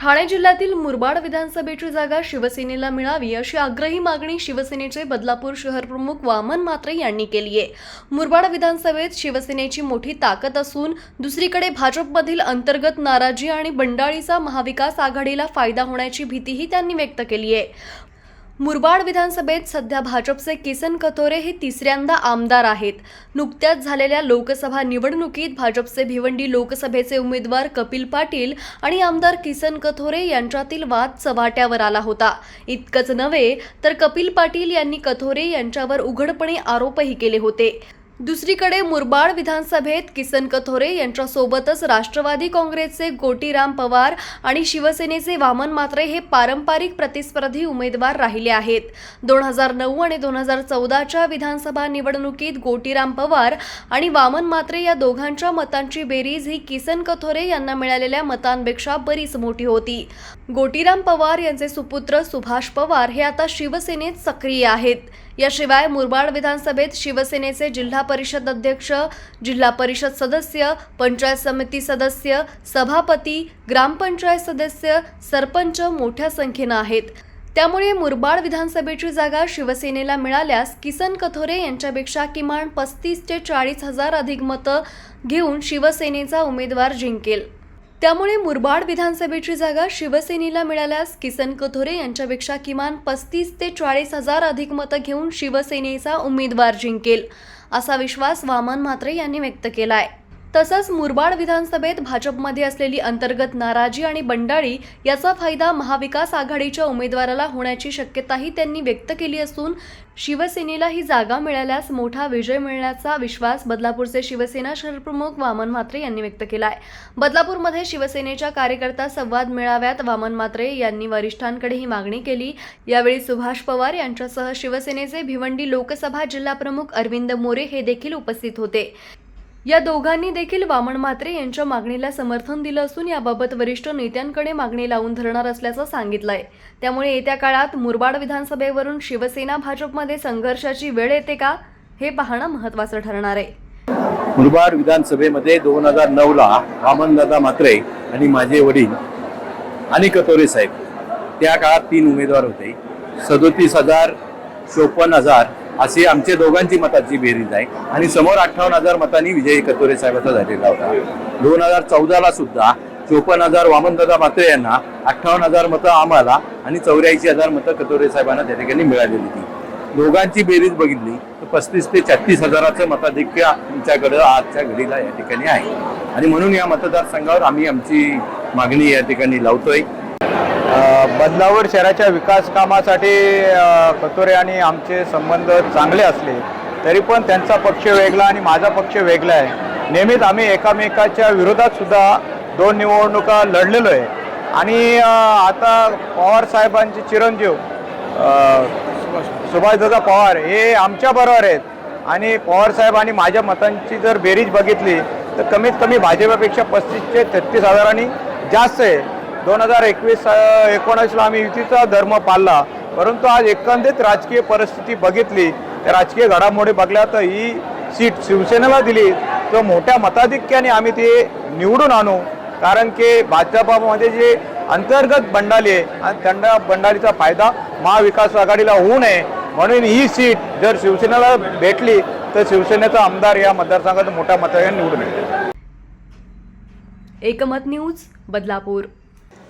ठाणे जिल्ह्यातील मुरबाड विधानसभेची जागा शिवसेनेला मिळावी अशी आग्रही मागणी शिवसेनेचे बदलापूर शहर प्रमुख वामन मात्रे यांनी केली आहे. मुरबाड विधानसभेत शिवसेनेची मोठी ताकद असून दुसरीकडे भाजपमधील अंतर्गत नाराजी आणि बंडाळीचा महाविकास आघाडीला फायदा होण्याची भीतीही त्यांनी व्यक्त केली आहे. मुरबाड विधानसभेत सध्या भाजपचे किसन कथोरे हे तिसऱ्यांदा आमदार आहेत. नुकत्याच झालेल्या लोकसभा निवडणुकीत भाजपचे भिवंडी लोकसभेचे उमेदवार कपिल पाटील आणि आमदार किसन कथोरे यांच्यातील वाद चव्हाट्यावर आला होता. इतकंच नव्हे तर कपिल पाटील यांनी कथोरे यांच्यावर उघडपणे आरोपही केले होते. दुसरीकडे मुरबाड विधानसभेत किसन कथोरे यांच्यासोबतच राष्ट्रवादी काँग्रेसचे गोटीराम पवार आणि शिवसेनेचे वामन मात्रे हे पारंपरिक प्रतिस्पर्धी उमेदवार राहिले आहेत. दोन हजार नऊ आणि दोन हजार चौदाच्या विधानसभा निवडणुकीत गोटीराम पवार आणि वामन मात्रे या दोघांच्या मतांची बेरीज ही किसन कथोरे यांना मिळालेल्या मतांपेक्षा बरीच मोठी होती. गोटीराम पवार यांचे सुपुत्र सुभाष पवार हे आता शिवसेनेत सक्रिय आहेत. याशिवाय मुरबाड विधानसभेत शिवसेनेचे जिल्हा परिषद अध्यक्ष जिल्हा परिषद सदस्य पंचायत समिती सदस्य सभापती ग्रामपंचायत सदस्य सरपंच मोठ्या संख्येनं आहेत. त्यामुळे मुरबाड विधानसभेची जागा शिवसेनेला मिळाल्यास किसन कथोरे यांच्यापेक्षा किमान पस्तीस ते चाळीस हजार अधिक मतं घेऊन शिवसेनेचा उमेदवार जिंकेल. त्यामुळे मुरबाड विधानसभेची जागा शिवसेनेला मिळाल्यास किसन कथोरे यांच्यापेक्षा किमान पस्तीस ते चाळीस हजार अधिक मतं घेऊन शिवसेनेचा उमेदवार जिंकेल असा विश्वास वामन म्हात्रे यांनी व्यक्त केला आहे तसंच मुरबाड विधानसभेत भाजपमध्ये असलेली अंतर्गत नाराजी आणि बंडाळी याचा फायदा महाविकास आघाडीच्या उमेदवाराला होण्याची शक्यताही त्यांनी व्यक्त केली असून शिवसेनेला ही जागा मिळाल्यास मोठा विजय मिळण्याचा विश्वास बदलापूरचे शिवसेना शहरप्रमुख वामन म्हात्रे यांनी व्यक्त केला आहे बदलापूरमध्ये शिवसेनेच्या कार्यकर्ता संवाद मेळाव्यात वामन म्हात्रे यांनी वरिष्ठांकडे ही मागणी केली. यावेळी सुभाष पवार यांच्यासह शिवसेनेचे भिवंडी लोकसभा जिल्हाप्रमुख अरविंद मोरे हे देखील उपस्थित होते. या दोघांनी देखील वामन म्हात्रे यांच्या मागणीला समर्थन दिलं असून याबाबत वरिष्ठ नेत्यांकडे मागणी लावून धरणार असल्याचं सांगितलंय. त्यामुळे येत्या काळात मुरबाड विधानसभेवरून शिवसेना भाजपमध्ये संघर्षाची वेळ येते का हे पाहणं महत्त्वाचं ठरणार आहे. मुरबाड विधानसभेमध्ये दोन हजार नऊला वामनदादा म्हात्रे आणि माझे वडील आणि कतोरे साहेब त्या काळात तीन उमेदवार होते. सदोतीस हजार चोपन्न हजार अशी आमच्या दोघांची मताची बेरीज आहे. आणि समोर अठ्ठावन्न हजार मतांनी विजय कतोरे साहेबाचा झालेला होता. दोन हजार चौदाला सुद्धा चोपन्न हजार वामनदादा म्हात्रे यांना अठ्ठावन्न हजार मतं आम्हाला आणि चौऱ्याऐंशी हजार मतं कतोरे साहेबांना त्या ठिकाणी मिळालेली होती. दोघांची बेरीज बघितली तर पस्तीस ते छत्तीस हजाराचं मताधिक्य आमच्याकडं आजच्या घडीला या ठिकाणी आहे. आणि म्हणून या मतदारसंघावर आम्ही आमची मागणी या ठिकाणी लावतोय. बदलावर शहराच्या विकास कामासाठी कतोरे आणि आमचे संबंध चांगले असले तरी पण त्यांचा पक्ष वेगळा आणि माझा पक्ष वेगळा आहे. नेहमीच आम्ही एकामेकाच्या विरोधात सुद्धा दोन निवडणुका लढलेलो आहे. आणि आता पवार साहेबांचे चिरंजीव सुभाषदादा पवार हे आमच्या बरोबर आहेत. आणि पवार साहेब आणि माझ्या मतांची जर बेरीज बघितली तर कमीत कमी भाजपापेक्षा पस्तीस ते छत्तीस हजारांनी जास्त आहे. दोन हजार एकवीस एकोणीसला आम्ही युतीचा धर्म पाळला. परंतु आज एकंदरीत राजकीय परिस्थिती बघितली राजकीय घडामोडी बघल्या तर ही सीट शिवसेनेला दिली. तर मोठ्या मताधिक्याने आम्ही ते निवडून आणू. कारण की भाजपामध्ये जे अंतर्गत बंडाली आहे आणि त्यांना बंडालीचा फायदा महाविकास आघाडीला होऊ नये. म्हणून ही सीट जर शिवसेनेला भेटली तर शिवसेनेचा आमदार या मतदारसंघात मोठ्या मताने निवडून येईल. एकमत न्यूज बदलापूर.